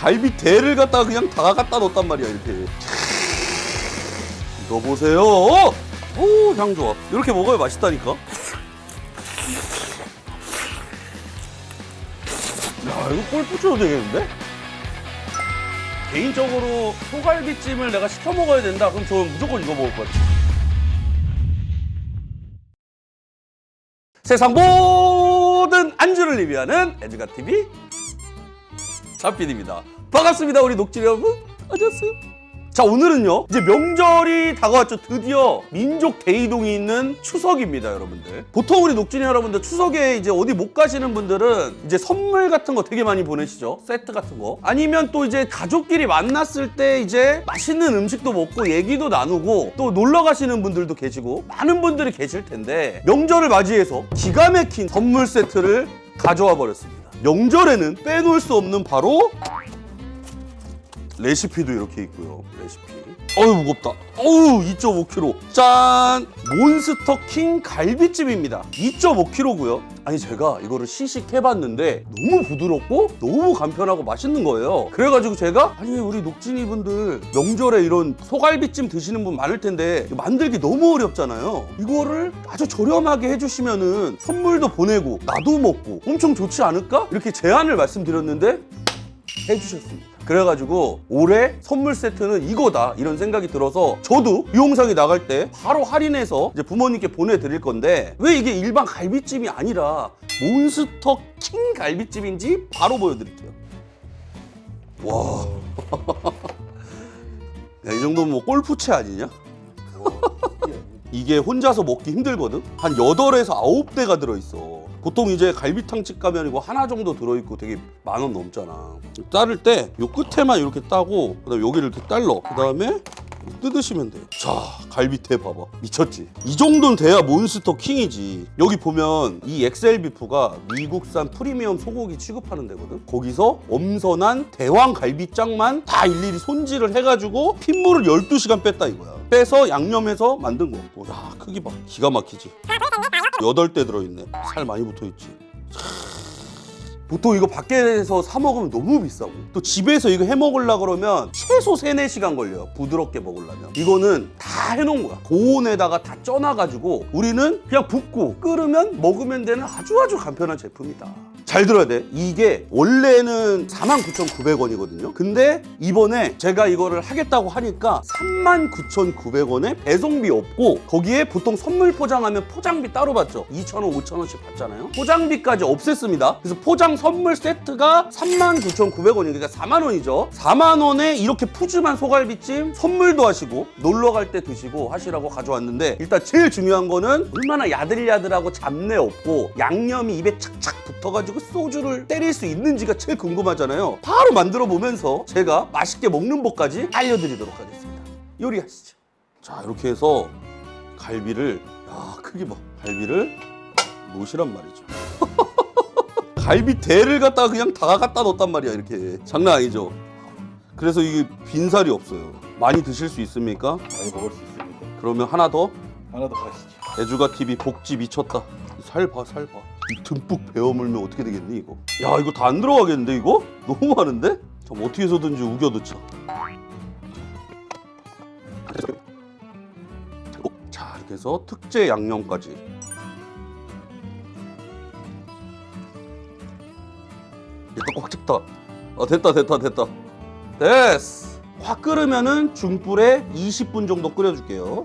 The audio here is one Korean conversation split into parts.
갈비 대를 갖다가 그냥 다 갖다 넣었단 말이야 이렇게. 이거 보세요. 오 향 좋아. 이렇게 먹어야 맛있다니까. 야 이거 골프 쳐도 되겠는데? 개인적으로 소갈비찜을 내가 시켜 먹어야 된다. 그럼 저는 무조건 이거 먹을 것 같아 세상 모든 안주를 리뷰하는 에듀가TV 잡피디입니다. 반갑습니다, 우리 녹질 여러분. 안녕하세요. 자, 오늘은요, 이제 명절이 다가왔죠. 드디어 민족 대이동이 있는 추석입니다, 여러분들. 보통 우리 녹진이 여러분들 추석에 이제 어디 못 가시는 분들은 이제 선물 같은 거 되게 많이 보내시죠. 세트 같은 거. 아니면 또 이제 가족끼리 만났을 때 이제 맛있는 음식도 먹고 얘기도 나누고 또 놀러 가시는 분들도 계시고 많은 분들이 계실 텐데 명절을 맞이해서 기가 막힌 선물 세트를 가져와 버렸습니다. 명절에는 빼놓을 수 없는 바로 레시피도 이렇게 있고요. 레시피. 어우 무겁다. 어우 2.5kg. 짠! 몬스터 킹 갈비찜입니다. 2.5kg고요. 아니 제가 이거를 시식해봤는데 너무 부드럽고 너무 간편하고 맛있는 거예요. 그래가지고 제가 아니 우리 녹진이 분들 명절에 이런 소갈비찜 드시는 분 많을 텐데 만들기 너무 어렵잖아요. 이거를 아주 저렴하게 해주시면은 선물도 보내고 나도 먹고 엄청 좋지 않을까? 이렇게 제안을 말씀드렸는데 해주셨습니다. 그래가지고 올해 선물 세트는 이거다 이런 생각이 들어서 저도 이 영상이 나갈 때 바로 할인해서 이제 부모님께 보내드릴 건데 왜 이게 일반 갈비찜이 아니라 몬스터 킹 갈비찜인지 바로 보여드릴게요. 와, 야, 이 정도면 뭐 골프채 아니냐? 이게 혼자서 먹기 힘들거든? 한 8에서 9대가 들어있어. 보통 이제 갈비탕집 가면 이거 하나 정도 들어있고 되게 만 원 넘잖아. 자를 때 요 끝에만 이렇게 따고, 그 다음에 여기를 이렇게 딸러. 그 다음에 뜯으시면 돼. 자, 갈비태 봐봐. 미쳤지? 이 정도는 돼야 몬스터 킹이지. 여기 보면 이 엑셀 비프가 미국산 프리미엄 소고기 취급하는 데거든. 거기서 엄선한 대왕 갈비장만 다 일일이 손질을 해가지고 핏물을 12시간 뺐다 이거야. 빼서 양념해서 만든 거. 야, 크기 봐. 기가 막히지. 여덟 대 들어있네. 살 많이 붙어있지. 보통 이거 밖에서 사 먹으면 너무 비싸고. 또 집에서 이거 해 먹으려 그러면 최소 3, 4시간 걸려요 부드럽게 먹으려면. 이거는 다 해놓은 거야. 고온에다가 다 쪄놔가지고 우리는 그냥 붓고 끓으면 먹으면 되는 아주 아주 간편한 제품이다 잘 들어야 돼. 이게 원래는 49,900원이거든요. 근데 이번에 제가 이거를 하겠다고 하니까 39,900원에 배송비 없고 거기에 보통 선물 포장하면 포장비 따로 받죠. 2,000원, 5,000원씩 받잖아요. 포장비까지 없앴습니다. 그래서 포장 선물 세트가 39,900원이니까 그러니까 4만 원이죠. 4만 원에 이렇게 푸짐한 소갈비찜 선물도 하시고 놀러 갈 때 드시고 하시라고 가져왔는데 일단 제일 중요한 거는 얼마나 야들야들하고 잡내 없고 양념이 입에 착착 붙어가지고 소주를 때릴 수 있는지가 제일 궁금하잖아요. 바로 만들어 보면서 제가 맛있게 먹는 법까지 알려드리도록 하겠습니다. 요리하시죠. 자 이렇게 해서 갈비를 야 크기 봐. 갈비를 놓으시란 말이죠. 갈비 대를 갖다가 그냥 다 갖다 넣었단 말이야 이렇게 장난 아니죠 그래서 이게 빈살이 없어요 많이 드실 수 있습니까? 많이 먹을 수 있습니다. 그러면 하나 더 하나 더 가시죠. 애주가 TV 복지 미쳤다 살 봐 살 봐 이 듬뿍 베어 물면 어떻게 되겠니 이거 야 이거 다 안 들어가겠는데 이거? 너무 많은데? 좀 어떻게 해서든지 우겨 넣자 자 이렇게 해서 특제 양념까지 이거 꽉 찼다. 어 됐다 됐다 됐다. 됐어. 확 끓으면은 중불에 20분 정도 끓여줄게요.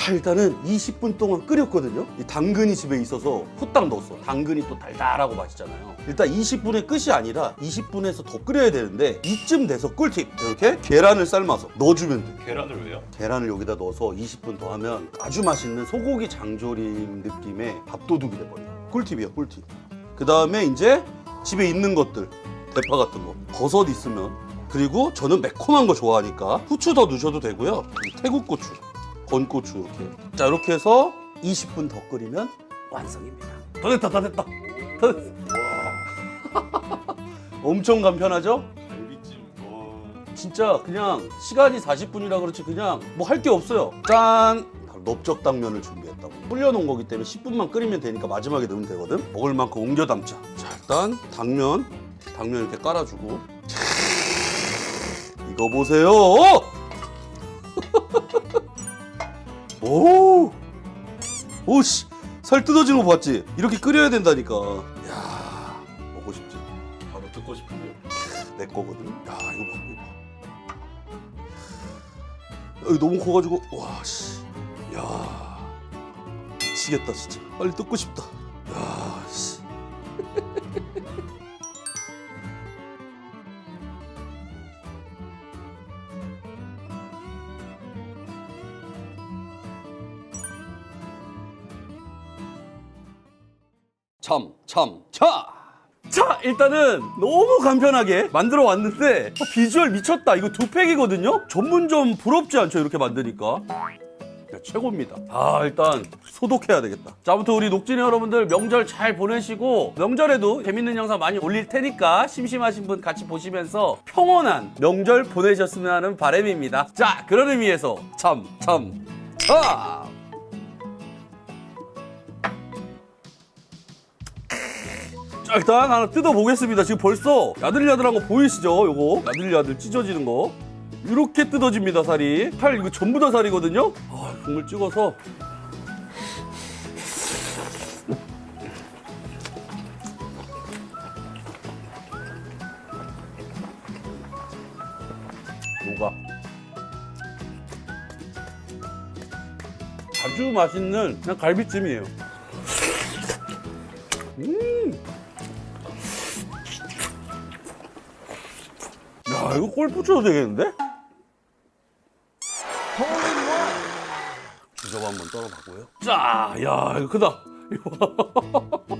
자 일단은 20분 동안 끓였거든요. 이 당근이 집에 있어서 후딱 넣었어. 당근이 또 달달하고 맛있잖아요. 일단 20분의 끝이 아니라 20분에서 더 끓여야 되는데 이쯤 돼서 꿀팁. 이렇게 계란을 삶아서 넣어주면 돼. 계란을 왜요? 계란을 여기다 넣어서 20분 더 하면 아주 맛있는 소고기 장조림 느낌의 밥도둑이 돼버려. 꿀팁이야, 꿀팁. 그 다음에 이제 집에 있는 것들, 대파 같은 거, 버섯 있으면 그리고 저는 매콤한 거 좋아하니까 후추 더 넣으셔도 되고요. 이 태국 고추, 건고추 이렇게. 자 이렇게 해서 20분 더 끓이면 완성입니다. 더 됐다, 더 됐다, 더 됐어. 엄청 간편하죠? 갈비찜. 와. 진짜 그냥 시간이 40분이라 그렇지 그냥 뭐 할 게 없어요. 짠! 바로 넓적 당면을 준비했다고. 불려놓은 거기 때문에 10분만 끓이면 되니까 마지막에 넣으면 되거든. 먹을 만큼 옮겨 담자. 자 일단 당면 당면 이렇게 깔아주고 이거 보세요 오 오씨 살 뜯어지는 거 봤지? 이렇게 끓여야 된다니까. 야 먹고 싶지? 바로 듣고 싶은데요. 내 거거든. 야 이거 봐 이거 봐. 여기 너무 커가지고 와 씨. 야. 미치겠다 진짜. 빨리 뜯고 싶다. 야 씨 참, 참, 차! 자, 일단은 너무 간편하게 만들어 왔는데 어, 비주얼 미쳤다. 이거 두 팩이거든요? 전문점 부럽지 않죠? 이렇게 만드니까. 야, 최고입니다. 아, 일단 소독해야 되겠다. 자, 아무튼 우리 녹진이 여러분들 명절 잘 보내시고 명절에도 재밌는 영상 많이 올릴 테니까 심심하신 분 같이 보시면서 평온한 명절 보내셨으면 하는 바람입니다. 자, 그런 의미에서 참, 참, 참! 자 일단 하나 뜯어보겠습니다. 지금 벌써 야들야들한 거 보이시죠? 요거? 야들야들 찢어지는 거. 이렇게 뜯어집니다 살이. 팔 이거 전부 다 살이거든요? 아 국물 찍어서. 녹아 아주 맛있는 그냥 갈비찜이에요 야 이거 골프 쳐도 되겠는데? 주저가 한번 떨어봤고요. 자, 야 이거 크다.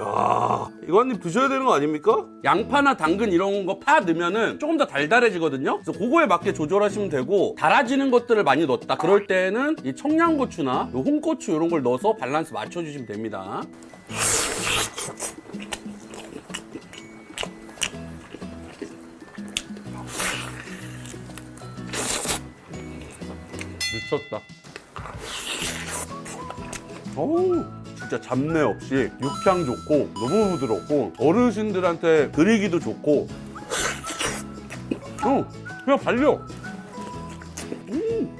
야, 이거 한 입 드셔야 되는 거 아닙니까? 양파나 당근 이런 거 파 넣으면은 조금 더 달달해지거든요. 그래서 그거에 맞게 조절하시면 되고 달아지는 것들을 많이 넣었다. 그럴 때는 이 청양고추나 요 홍고추 이런 걸 넣어서 밸런스 맞춰주시면 됩니다. 미쳤다. 어우, 진짜 잡내 없이 육향 좋고 너무 부드럽고 어르신들한테 드리기도 좋고 어, 그냥 발려. 음.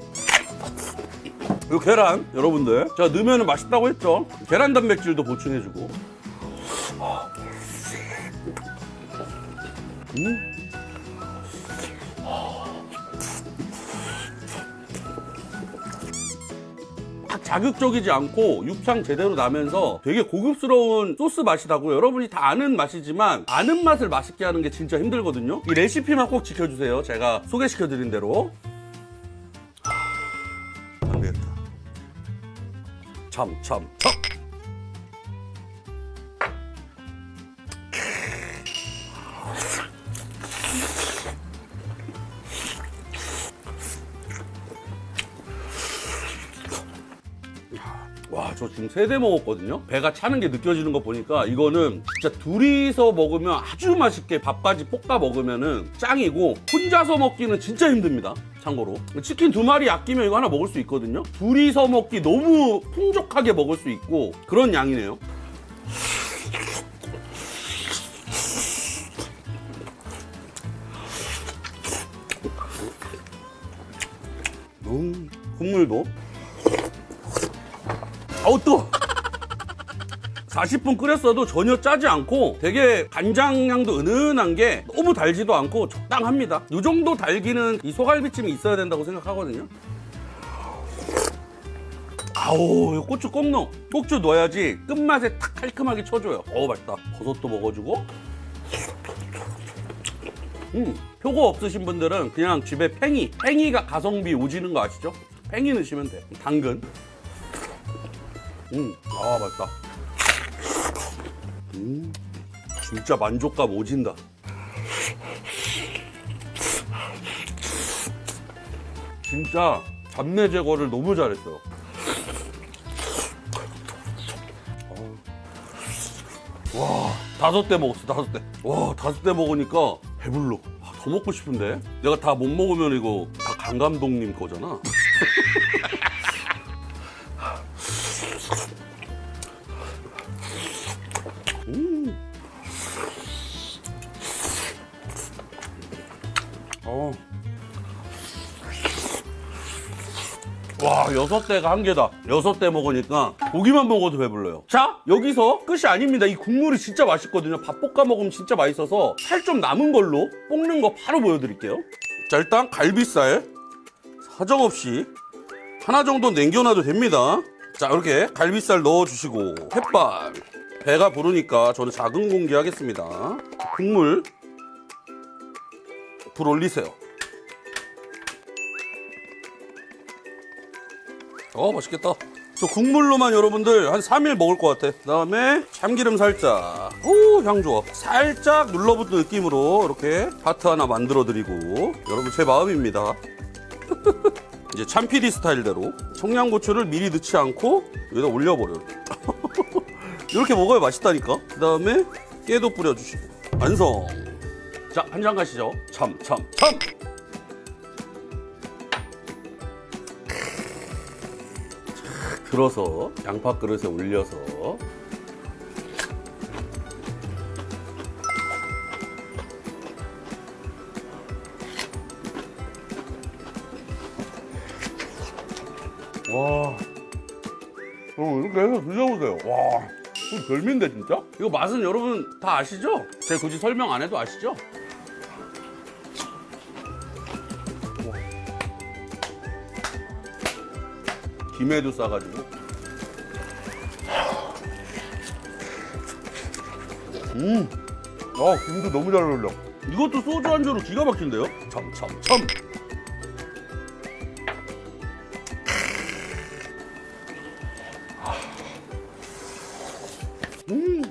이 계란 여러분들 제가 넣으면 맛있다고 했죠. 계란 단백질도 보충해주고. 음. 자극적이지 않고 육향 제대로 나면서 되게 고급스러운 소스 맛이 나고 여러분이 다 아는 맛이지만 아는 맛을 맛있게 하는 게 진짜 힘들거든요. 이 레시피만 꼭 지켜주세요. 제가 소개시켜드린 대로. 하, 안 되겠다. 참, 참, 참. 와, 저 지금 세 대 먹었거든요? 배가 차는 게 느껴지는 거 보니까 이거는 진짜 둘이서 먹으면 아주 맛있게 밥까지 볶아 먹으면은 짱이고 혼자서 먹기는 진짜 힘듭니다. 참고로. 치킨 두 마리 아끼면 이거 하나 먹을 수 있거든요? 둘이서 먹기 너무 풍족하게 먹을 수 있고 그런 양이네요. 음, 국물도 아우 뜨거 40분 끓였어도 전혀 짜지 않고 되게 간장 향도 은은한 게 너무 달지도 않고 적당합니다. 이 정도 달기는 이 소갈비찜이 있어야 된다고 생각하거든요. 아우 고추 꼭 넣어. 고추 넣어야지 끝맛에 탁 깔끔하게 쳐줘요. 어우 맛있다. 버섯도 먹어주고. 음, 표고 없으신 분들은 그냥 집에 팽이 팽이가 가성비 오지는 거 아시죠? 팽이 넣으시면 돼. 당근 음, 아 맛있다. 음, 진짜 만족감 오진다. 진짜 잡내 제거를 너무 잘했어요. 어. 와, 다섯 대 먹었어, 다섯 대. 와, 다섯 대 먹으니까 배불러. 아, 더 먹고 싶은데? 내가 다 못 먹으면 이거 다 강감독님 거잖아. 어. 와 여섯 대가 한 개다. 여섯 대 먹으니까 고기만 먹어도 배불러요. 자 여기서 끝이 아닙니다. 이 국물이 진짜 맛있거든요. 밥 볶아 먹으면 진짜 맛있어서 살 좀 남은 걸로 볶는 거 바로 보여드릴게요. 자 일단 갈비살 사정없이 하나 정도 남겨놔도 됩니다. 자 이렇게 갈비살 넣어주시고 햇반. 배가 부르니까 저는 작은 공기 하겠습니다. 국물 불 올리세요. 어 맛있겠다. 저 국물로만 여러분들 한 3일 먹을 것 같아. 그 다음에 참기름 살짝. 오 향 좋아. 살짝 눌러붙는 느낌으로 이렇게 하트 하나 만들어 드리고. 여러분 제 마음입니다. 이제 참피디 스타일대로 청양고추를 미리 넣지 않고 여기다 올려버려요. 이렇게 먹어야 맛있다니까? 그 다음에 깨도 뿌려주시고. 완성 자 한 잔 가시죠 참 참 참 들어서 양파 그릇에 올려서 와 어, 이렇게 해서 드셔보세요 와 이거 별미인데 진짜? 이거 맛은 여러분 다 아시죠? 제가 굳이 설명 안 해도 아시죠? 김에도 싸가지고. 음, 아 김도 너무 잘 어울려. 이것도 소주 안주로 기가 막힌데요? 참참참 음.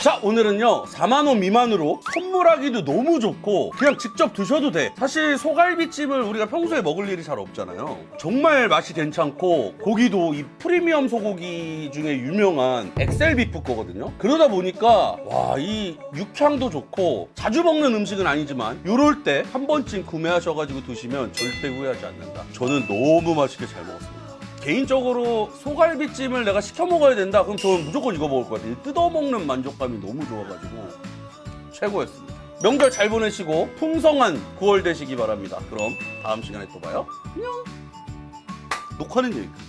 자 오늘은요 4만원 미만으로 선물하기도 너무 좋고 그냥 직접 드셔도 돼. 사실 소갈비찜을 우리가 평소에 먹을 일이 잘 없잖아요. 정말 맛이 괜찮고 고기도 이 프리미엄 소고기 중에 유명한 엑셀 비프 거거든요. 그러다 보니까 와 이 육향도 좋고 자주 먹는 음식은 아니지만 요럴 때 한 번쯤 구매하셔가지고 드시면 절대 후회하지 않는다. 저는 너무 맛있게 잘 먹었습니다 개인적으로 소갈비찜을 내가 시켜 먹어야 된다. 그럼 저는 무조건 이거 먹을 것 같아요. 뜯어 먹는 만족감이 너무 좋아가지고 최고였습니다. 명절 잘 보내시고 풍성한 9월 되시기 바랍니다. 그럼 다음 시간에 또 봐요. 안녕! 녹화는 여기까지